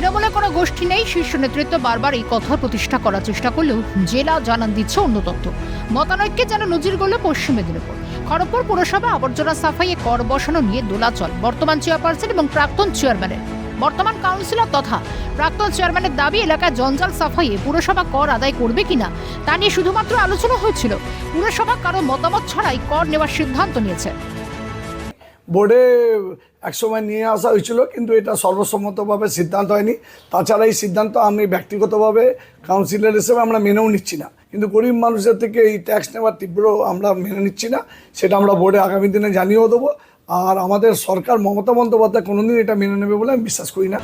তৃণমূলে কোনো গোষ্ঠী নেই। শীর্ষ নেতৃত্ব বারবার এই কথা প্রতিষ্ঠা করার চেষ্টা করলেও জেলা জানান দিচ্ছে অন্য তথ্য। মতানৈক্যে যেন নজির গড়ল পশ্চিম মেদিনীপুর। খড়গপুর পুরসভা আবর্জনা সাফাইয়ে কর বসানো নিয়ে দোলাচল। বর্তমান চেয়ারপারসন এবং প্রাক্তন চেয়ারম্যানের। বর্তমান কাউন্সিলর তথা প্রাক্তন চেয়ারম্যানের দাবি, এলাকায় জঞ্জাল সাফাইয়ে পুরসভা কর আদায় করবে কিনা, তা নিয়ে শুধুমাত্র আলোচনা হয়েছিল। পুরসভা কারও মতামত ছাড়াই কর নেওয়ার সিদ্ধান্ত নিয়েছে। বোর্ডে একসময় নিয়ে আসা হয়েছিল, কিন্তু এটা সর্বসম্মতভাবে সিদ্ধান্ত হয়নি। তাছাড়া এই সিদ্ধান্ত আমি ব্যক্তিগতভাবে কাউন্সিলর হিসেবে আমরা মেনেও নিচ্ছি না। কিন্তু গরিব মানুষের থেকে এই ট্যাক্স নেওয়ার তীব্র আমরা মেনে নিচ্ছি না, সেটা আমরা বোর্ডে আগামী দিনে জানিয়েও দেবো। আর আমাদের সরকার মমতা বন্দ্যোপাধ্যায় কোনোদিন এটা মেনে নেবে বলে আমি বিশ্বাস করি না।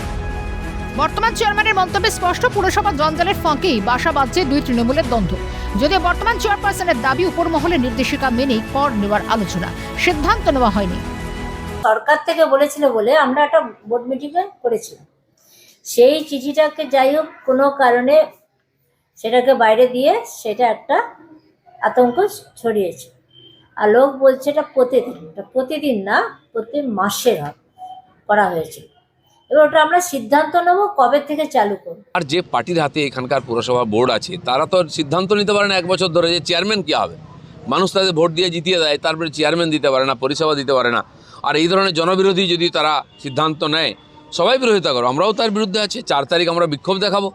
বর্তমান চেয়ারম্যানের মন্তব্যে স্পষ্ট, পুরসভা জঞ্জালের ফাঁকেই বাসা বাঁধছে দুই তৃণমূলের দ্বন্দ্ব। যদিও বর্তমান চেয়ারপারসনের দাবি উপর মহলের নির্দেশিকা মেনেই কর নেওয়ার আলোচনা, সিদ্ধান্ত নেওয়া হয়নি। সরকার থেকে বলেছিল বলে আমরা একটা বোর্ড মিটিংয়ে করেছিলাম। সেই চিঠিটাকে যাই হোক, কোনো কারণে সেটাকে বাইরে দিয়ে সেটা একটা আতঙ্ক ছড়িয়েছে। আর লোক বলছে এটা প্রতিদিন এটা প্রতিদিন না, প্রতি মাসে করা হয়েছে। এবার ওটা আমরা সিদ্ধান্ত নেব কবে থেকে চালু করব। আর যে পার্টির হাতে এখানকার পুরসভা বোর্ড আছে, তারা তো সিদ্ধান্ত নিতে পারে না এক বছর ধরে যে চেয়ারম্যান কী হবে। মানুষ তাদের ভোট দিয়ে জিতিয়ে দেয়, তারপরে চেয়ারম্যান দিতে পারে না, পরিষেবা দিতে পারে না। আর এই ধরনের জনবিরোধী যদি তারা সিদ্ধান্ত নেয় সবাই বিরোধিতা করো। আমরাও তার বিরুদ্ধে আছি চার তারিখ আমরা বিক্ষোভ দেখাবো।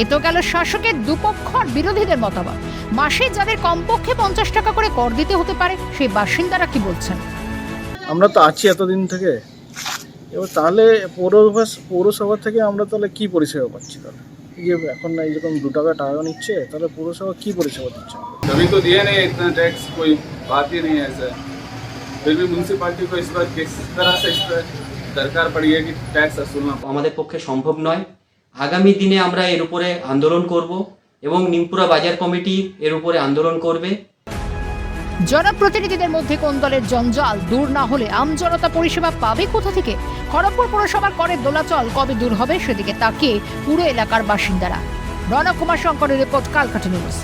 এ তো গেল শাসকের দুপক্ষর বিরোধীদের মতামত। মাসে যাদের কমপক্ষে পঞ্চাশ টাকা করে কর দিতে হতে পারে সেই বাসিন্দারা কি বলছেন? আমরা তো আছি এতদিন থেকে। এবার তাহলে পৌরসভা পৌরসভা থেকে আমরা তাহলে কি পরিষেবা পাচ্ছি তাহলে? এখন না রকম দু টাকা টাকা নিচ্ছে তাহলে পৌরসভা কি পরিষেবা দিচ্ছে? কবি তো দিয়ে নেই ট্যাক্স কোই বাতই নেই স্যার फिर भी म्यूनसिपालिटी को इस बार किस तरह से इस पर दरकार पड़ी है कि टैक्स वसूलना আমাদের পক্ষে সম্ভব নয় আগামী দিনে আমরা এর উপরে আন্দোলন করব এবং নিমপুরা বাজার কমিটি এর উপরে আন্দোলন করবে জনপ্রতিনিধিদের মধ্যে কোন দলের জঞ্জাল দূর না হলে আমজনতা পরিষেবা পাবে কোথা থেকে খড়গপুর পুরসভার করের দোলাচল কবে দূর হবে সেদিকে তাকিয়ে পুরো এলাকার বাসিন্দারা রণকুমার শঙ্করের রিপোর্ট কালকাটা নিউজ